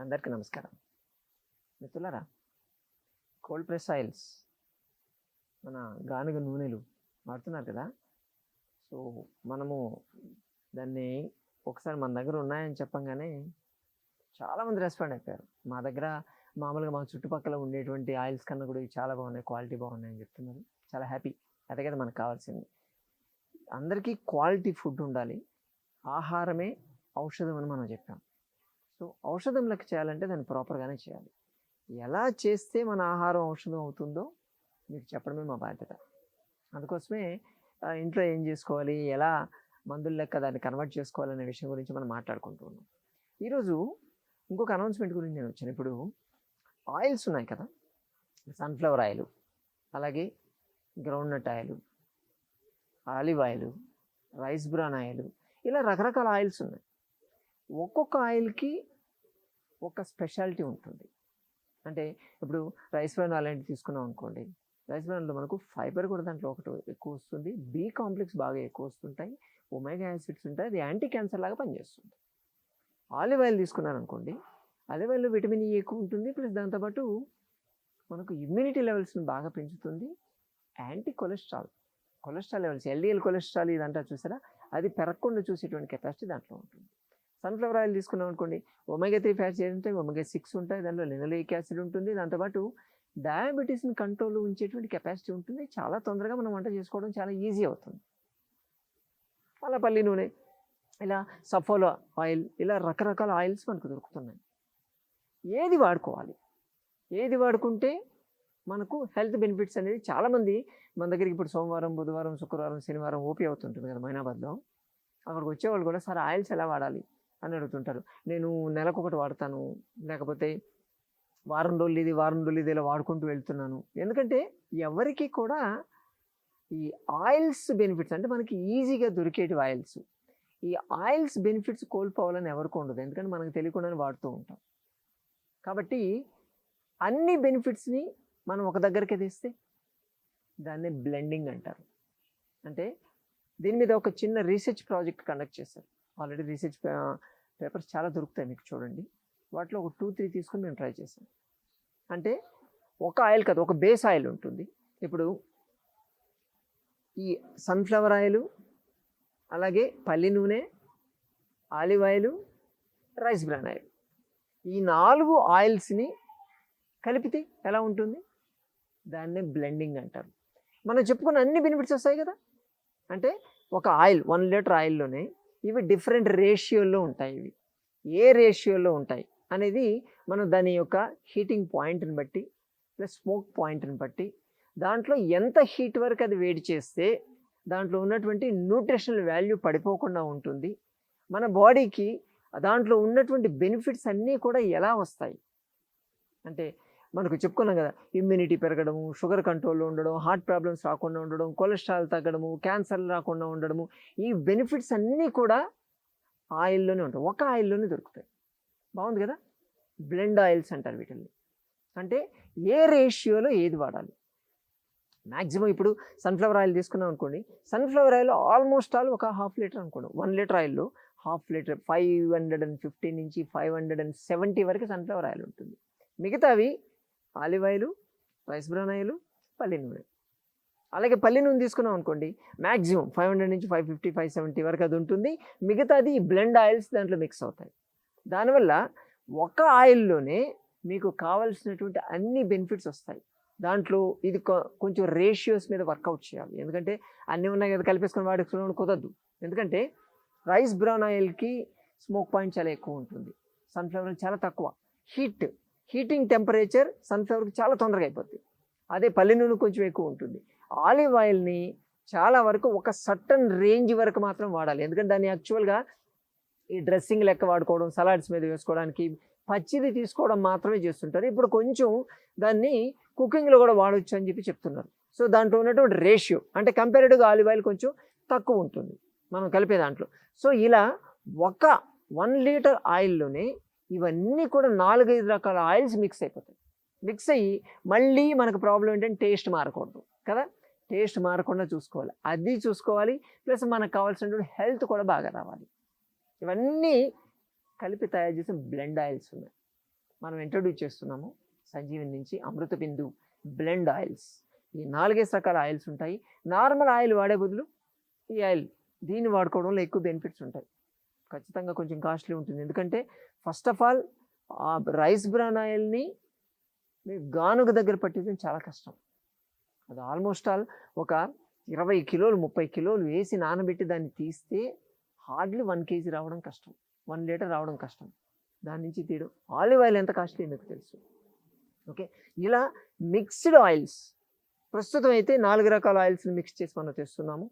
అందరికీ నమస్కారం. మిత్రులరా కోల్డ్ ప్రెస్ ఆయిల్స్ మన గానుగ నూనెలు వాడుతున్నారు కదా? సో మనము దాన్ని ఒకసారి మన దగ్గర ఉన్నాయని చెప్పంగానే చాలామంది రెస్పాండ్ అయిపోయారు. మా దగ్గర మామూలుగా మా చుట్టుపక్కల ఉండేటువంటి ఆయిల్స్ కన్నా కూడా ఇవి చాలా బాగున్నాయి క్వాలిటీ బాగున్నాయని చెప్తున్నారు. చాలా హ్యాపీ అదే కదా మనకు కావాల్సింది. అందరికీ క్వాలిటీ ఫుడ్ ఉండాలి. ఆహారమే ఔషధం అని మనం చెప్పాం. సో ఔషధం లెక్క చేయాలంటే దాన్ని ప్రాపర్గానే చేయాలి. ఎలా చేస్తే మన ఆహారం ఔషధం అవుతుందో మీకు చెప్పడమే మా బాధ్యత. అందుకోసమే ఇంట్లో ఏం చేసుకోవాలి ఎలా మందుల లెక్క దాన్ని కన్వర్ట్ చేసుకోవాలనే విషయం గురించి మనం మాట్లాడుకుంటూ ఉన్నాం. ఈరోజు ఇంకొక అనౌన్స్మెంట్ గురించి నేను వచ్చాను. ఇప్పుడు ఆయిల్స్ ఉన్నాయి కదా సన్ఫ్లవర్ ఆయిల్ అలాగే groundnut oil olive oil rice bran oil ఇలా రకరకాల ఆయిల్స్ ఉన్నాయి. ఒక్కొక్క ఆయిల్కి ఒక స్పెషాలిటీ ఉంటుంది. అంటే ఇప్పుడు రైస్ బ్రాన్ అలాంటివి తీసుకున్నాం అనుకోండి రైస్ బ్రాన్లో మనకు ఫైబర్ కూడా దాంట్లో ఒకటి ఎక్కువ వస్తుంది బి కాంప్లెక్స్ బాగా ఎక్కువ వస్తుంటాయి ఒమేగా యాసిడ్స్ ఉంటాయి అది యాంటీ క్యాన్సర్ లాగా పనిచేస్తుంది. ఆలివ్ ఆయిల్ తీసుకున్నాను అనుకోండి ఆలివ్ ఆయిల్లో విటమిన్ ఈ ఎక్కువ ఉంటుంది ప్లస్ దాంతోపాటు మనకు ఇమ్యూనిటీ లెవెల్స్ని బాగా పెంచుతుంది anti cholesterol cholesterol levels LDL cholesterol ఇదంతా చూసారా అది పెరగకుండా చూసేటువంటి కెపాసిటీ దాంట్లో ఉంటుంది. సన్ఫ్లవర్ ఆయిల్ తీసుకున్నాం అనుకోండి ఒమేగా త్రీ ఫ్యాట్స్ ఉంటాయి ఒమేగా సిక్స్ ఉంటాయి దానిలో లినోలిక్ యాసిడ్ ఉంటుంది దాంతోపాటు డయాబెటీస్ని కంట్రోల్ ఉంచేటువంటి కెపాసిటీ ఉంటుంది. చాలా తొందరగా మనం వంట చేసుకోవడం చాలా ఈజీ అవుతుంది. అలా పల్లి నూనె ఇలా సఫోలో ఆయిల్ ఇలా రకరకాల ఆయిల్స్ మనకు దొరుకుతున్నాయి. ఏది వాడుకోవాలి? ఏది వాడుకుంటే మనకు హెల్త్ బెనిఫిట్స్ అనేది చాలామంది మన దగ్గరికి ఇప్పుడు సోమవారం బుధవారం శుక్రవారం శనివారం ఓపీ అవుతుంటుంది కదా మైనాబాద్లో. అక్కడికి వచ్చేవాళ్ళు కూడా సార్ ఆయిల్స్ ఎలా వాడాలి? అని అడుగుతుంటారు. నేను నెలకు ఒకటి వాడతాను. లేకపోతే వారం రోజులు ఇది వారం రోజులు ఇది ఇలా వాడుకుంటూ వెళ్తున్నాను. ఎందుకంటే ఎవరికి కూడా ఈ ఆయిల్స్ బెనిఫిట్స్ అంటే మనకి ఈజీగా దొరికేటి ఆయిల్స్. ఈ ఆయిల్స్ బెనిఫిట్స్ కోల్పోవాలని ఎవరికి ఉండదు. ఎందుకంటే మనకు తెలియకుండానే వాడుతూ ఉంటాం. కాబట్టి అన్ని బెనిఫిట్స్ని మనం ఒక దగ్గరికి తీస్తే దాన్ని బ్లెండింగ్ అంటారు. అంటే దీని మీద ఒక చిన్న రీసెర్చ్ ప్రాజెక్ట్ కండక్ట్ చేశారు. ఆల్రెడీ రీసెర్చ్ పేపర్స్ చాలా దొరుకుతాయి మీకు చూడండి. వాటిలో ఒక టూ త్రీ తీసుకొని మేము ట్రై చేసాం అంటే ఒక ఆయిల్ కాదు ఒక బేస్ ఆయిల్ ఉంటుంది. ఇప్పుడు ఈ సన్ఫ్లవర్ ఆయిల్ అలాగే పల్లి నూనె olive oil rice bran oil. ఈ నాలుగు ఆయిల్స్ని కలిపితే ఎలా ఉంటుంది? దాన్నే బ్లెండింగ్ అంటారు. మనం చెప్పుకున్న అన్ని బెనిఫిట్స్ వస్తాయి కదా? అంటే ఒక ఆయిల్ వన్ లీటర్ ఆయిల్లోనే ఇవి డిఫరెంట్ రేషియోలో ఉంటాయి ఇవి. ఏ రేషియోలో ఉంటాయి అనేది మనం దాని యొక్క హీటింగ్ పాయింట్ని బట్టి ప్లస్ స్మోక్ పాయింట్ని బట్టి దాంట్లో ఎంత హీట్ వరకు అది వేడి చేస్తే దాంట్లో ఉన్నటువంటి న్యూట్రిషనల్ వాల్యూ పడిపోకుండా ఉంటుంది. మన బాడీకి దాంట్లో ఉన్నటువంటి బెనిఫిట్స్ అన్నీ కూడా ఎలా వస్తాయి? అంటే మనకు చెప్పుకున్నాం కదా ఇమ్యూనిటీ పెరగడము షుగర్ కంట్రోల్లో ఉండడం హార్ట్ ప్రాబ్లమ్స్ రాకుండా ఉండడం కొలెస్ట్రాల్ తగ్గడము క్యాన్సర్ రాకుండా ఉండడము ఈ బెనిఫిట్స్ అన్నీ కూడా ఆయిల్లోనే ఉంటాయి. ఒక ఆయిల్లోనే దొరుకుతాయి. బాగుంది కదా? బ్లెండ్ ఆయిల్స్ అంటారు వీటిల్ని. అంటే ఏ రేషియోలో ఏది వాడాలి? మ్యాక్సిమం ఇప్పుడు సన్ఫ్లవర్ ఆయిల్ తీసుకున్నాం అనుకోండి సన్ఫ్లవర్ ఆయిల్ ఆల్మోస్ట్ ఆల్ ఒక హాఫ్ లీటర్ అనుకోండి. వన్ లీటర్ ఆయిల్లో half litre five hundred and fifty నుంచి ఫైవ్ హండ్రెడ్ అండ్ సెవెంటీ వరకు సన్ఫ్లవర్ ఆయిల్ ఉంటుంది. మిగతావి olive oil rice brown oil పల్లి నూనె. అలాగే పల్లి నూనె తీసుకున్నాం అనుకోండి మ్యాక్సిమం ఫైవ్ హండ్రెడ్ నుంచి ఫైవ్ ఫిఫ్టీ ఫైవ్ సెవెంటీ వరకు అది ఉంటుంది. మిగతాది బ్లెండ్ ఆయిల్స్ దాంట్లో మిక్స్ అవుతాయి. దానివల్ల ఒక ఆయిల్లోనే మీకు కావాల్సినటువంటి అన్ని బెనిఫిట్స్ వస్తాయి. దాంట్లో ఇది కొ- కొంచెం రేషియోస్ మీద వర్కౌట్ చేయాలి. ఎందుకంటే అన్నీ ఉన్నాయి కదా కలిపేసుకొని వాడుకోవడం కుదరదు. ఎందుకంటే రైస్ బ్రౌన్ ఆయిల్కి స్మోక్ పాయింట్ చాలా ఎక్కువ ఉంటుంది. సన్ఫ్లవర్ చాలా తక్కువ. హీట్ హీటింగ్ టెంపరేచర్ సన్ఫ్లవర్కి చాలా తొందరగా అయిపోతుంది అదే పల్లె నూనె కొంచెం ఎక్కువ ఉంటుంది. ఆలివ్ ఆయిల్ని చాలా వరకు ఒక సర్టన్ రేంజ్ వరకు మాత్రం వాడాలి. ఎందుకంటే దాన్ని యాక్చువల్గా ఈ డ్రెస్సింగ్ లెక్క వాడుకోవడం సలాడ్స్ మీద వేసుకోవడానికి పచ్చిది తీసుకోవడం మాత్రమే చేస్తుంటారు. ఇప్పుడు కొంచెం దాన్ని కుకింగ్లో కూడా వాడవచ్చు అని చెప్పి చెప్తున్నారు. సో దాంట్లో ఉన్నటువంటి రేషియో అంటే కంపారిటివ్గా ఆలివ్ ఆయిల్ కొంచెం తక్కువ ఉంటుంది. మనం కలిపే దాంట్లో. సో ఇలా ఒక వన్ లీటర్ ఆయిల్లోనే ఇవన్నీ కూడా నాలుగైదు రకాల ఆయిల్స్ మిక్స్ అయిపోతాయి. మిక్స్ అయ్యి మళ్ళీ మనకు ప్రాబ్లం ఏంటంటే టేస్ట్ మారకూడదు కదా? టేస్ట్ మారకుండా చూసుకోవాలి. అది చూసుకోవాలి. ప్లస్ మనకు కావాల్సినటువంటి హెల్త్ కూడా బాగా రావాలి. ఇవన్నీ కలిపి తయారు చేసిన బ్లెండ్ ఆయిల్స్ ఉన్నాయి. మనం ఇంట్రడ్యూస్ చేస్తున్నాము సంజీవన్ నుంచి అమృత బిందు బ్లెండ్ ఆయిల్స్. ఈ నాలుగేసి రకాల ఆయిల్స్ ఉంటాయి. నార్మల్ ఆయిల్ వాడే బదులు ఈ ఆయిల్ దీన్ని వాడుకోవడం వల్ల ఎక్కువ బెనిఫిట్స్ ఉంటాయి. ఖచ్చితంగా కొంచెం కాస్ట్లీ ఉంటుంది. ఎందుకంటే ఫస్ట్ ఆఫ్ ఆల్ ఆ రైస్ బ్రాన్ ఆయిల్ని మీరు గానుగ దగ్గర పట్టించడం చాలా కష్టం. అది ఆల్మోస్ట్ ఆల్ ఒక ఇరవై కిలోలు ముప్పై కిలోలు వేసి నానబెట్టి దాన్ని తీస్తే హార్డ్లీ వన్ కేజీ రావడం కష్టం. వన్ లీటర్ రావడం కష్టం. దాని నుంచి తీయడం. ఆలివ్ ఆయిల్ ఎంత కాస్ట్లీ మీకు తెలుసు. ఓకే? ఇలా మిక్స్డ్ ఆయిల్స్. ప్రస్తుతం అయితే నాలుగు రకాల ఆయిల్స్ని మిక్స్ చేసి మనం తెస్తున్నాము.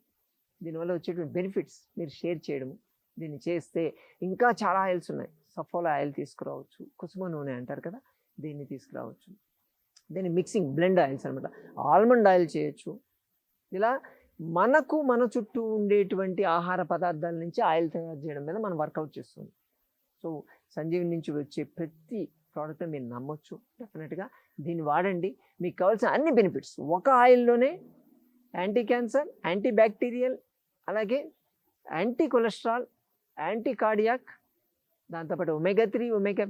దీనివల్ల వచ్చేటువంటి బెనిఫిట్స్ మీరు షేర్ చేయడము. దీన్ని చేస్తే ఇంకా చాలా ఆయిల్స్ ఉన్నాయి. సఫోలా ఆయిల్ తీసుకురావచ్చు. కుసుమ నూనె అంటారు కదా దీన్ని తీసుకురావచ్చు. దీన్ని మిక్సింగ్ బ్లెండ్ ఆయిల్స్ అనమాట ఆల్మండ్ ఆయిల్ చేయొచ్చు. ఇలా మనకు మన చుట్టూ ఉండేటువంటి ఆహార పదార్థాల నుంచి ఆయిల్ తయారు చేయడం మీద మనం వర్కౌట్ చేస్తుంది. సో సంజీవ్ నుంచి వచ్చే ప్రతి ప్రోడక్ట్ మీరు నమ్మొచ్చు డెఫినెట్గా. దీన్ని వాడండి. మీకు కావాల్సిన అన్ని బెనిఫిట్స్. ఒక ఆయిల్లోనే యాంటీ క్యాన్సర్ యాంటీ బ్యాక్టీరియల్ అలాగే యాంటీ కొలెస్ట్రాల్ యాంటీ కార్డియాక్ దాంతోపాటు omega three omega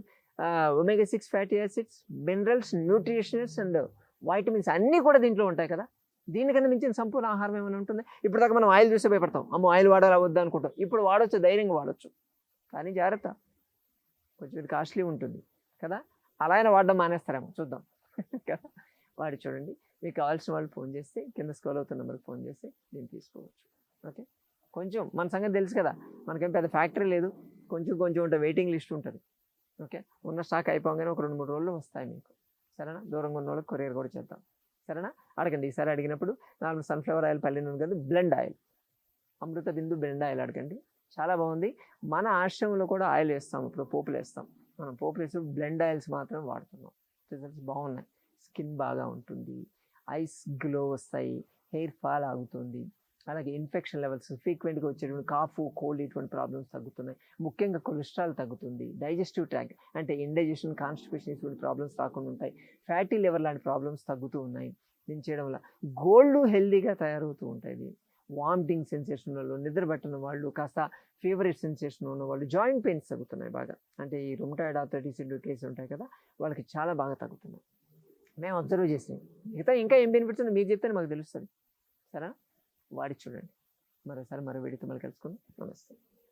omega six fatty acids minerals nutritionals and vitamins అన్నీ కూడా దీంట్లో ఉంటాయి కదా. దీనికన్నా మించిన సంపూర్ణ ఆహారం ఏమైనా ఉంటుంది? ఇప్పుడు దాకా మనం ఆయిల్ చూస్తే భయపడతాం. అమ్మ ఆయిల్ వాడాలి వద్దా అనుకుంటాం. ఇప్పుడు వాడచ్చు ధైర్యంగా వాడచ్చు. కానీ జాగ్రత్త. కొంచెం ఇది కాస్ట్లీ ఉంటుంది కదా. అలా అయినా వాడడం మానేస్తారేమో చూద్దాం. కదా. వాడి చూడండి. మీకు కావాల్సిన వాళ్ళు ఫోన్ చేస్తే కింద స్క్రోల్ అవుతున్న నెంబర్కి ఫోన్ చేస్తే దీన్ని తీసుకోవచ్చు. ఓకే? కొంచెం మన సంగతి తెలుసు కదా మనకేం పెద్ద ఫ్యాక్టరీ లేదు కొంచెం కొంచెం ఉంటే వెయిటింగ్ లిస్ట్ ఉంటుంది. ఓకే ఉన్న స్టాక్ అయిపోగానే ఒక రెండు మూడు రోజులు వస్తాయి మీకు. సరేనా? దూరంగా ఉన్న వాళ్ళకి కొరియర్ కూడా చేద్దాం. సరేనా? అడగండి. ఈసారి అడిగినప్పుడు నాలుగు సన్ఫ్లవర్ ఆయిల్ పల్లి నూనె కదా blend oil Amrutha Bindu blend oil అడగండి. చాలా బాగుంది. మన ఆశ్రమంలో కూడా ఆయిల్ వేస్తాం ఇప్పుడు పోపులు వేస్తాం. మనం పోపులు వేసి బ్లెండ్ ఆయిల్స్ మాత్రమే వాడుతున్నాం. రిజల్ట్స్ బాగున్నాయి. స్కిన్ బాగా ఉంటుంది. ఐస్ గ్లో వస్తాయి. హెయిర్ ఫాల్ ఆగుతుంది. అలాగే ఇన్ఫెక్షన్ లెవెల్స్ ఫ్రీక్వెంట్గా వచ్చేటువంటి కాఫ్ కోల్డ్ ఇటువంటి ప్రాబ్లమ్స్ తగ్గుతున్నాయి. ముఖ్యంగా కొలెస్ట్రాల్ తగ్గుతుంది డైజెస్టివ్ ట్రాక్ అంటే ఇండైజెషన్ కాన్స్టిపేషన్ ఇటువంటి ప్రాబ్లమ్స్ రాకుండా ఉంటాయి. ఫ్యాటీ లివర్ లాంటి ప్రాబ్లమ్స్ తగ్గుతూ ఉన్నాయి. దీన్ని చేయడం వల్ల గోల్డ్ హెల్దీగా తయారవుతూ ఉంటాయి వామిటింగ్ సెన్సేషన్ వాళ్ళు నిద్ర పట్టిన వాళ్ళు కాస్త ఫీవరేజ్ సెన్సేషన్ ఉన్న వాళ్ళు జాయింట్ పెయిన్స్ తగ్గుతున్నాయి బాగా. అంటే ఈ రుమటాయిడ్ ఆర్థరైటిస్ కేసు ఉంటాయి కదా వాళ్ళకి చాలా బాగా తగ్గుతున్నాయి. మేము అబ్జర్వ్ చేసాం మిగతా ఇంకా ఏం బెనిఫిట్స్ ఉందో మీకు చెప్తే మాకు తెలుస్తుంది. సరే వాడి చూడండి. మరోసారి మరో వేడితో మళ్ళీ కలుసుకుందాం. నమస్తే.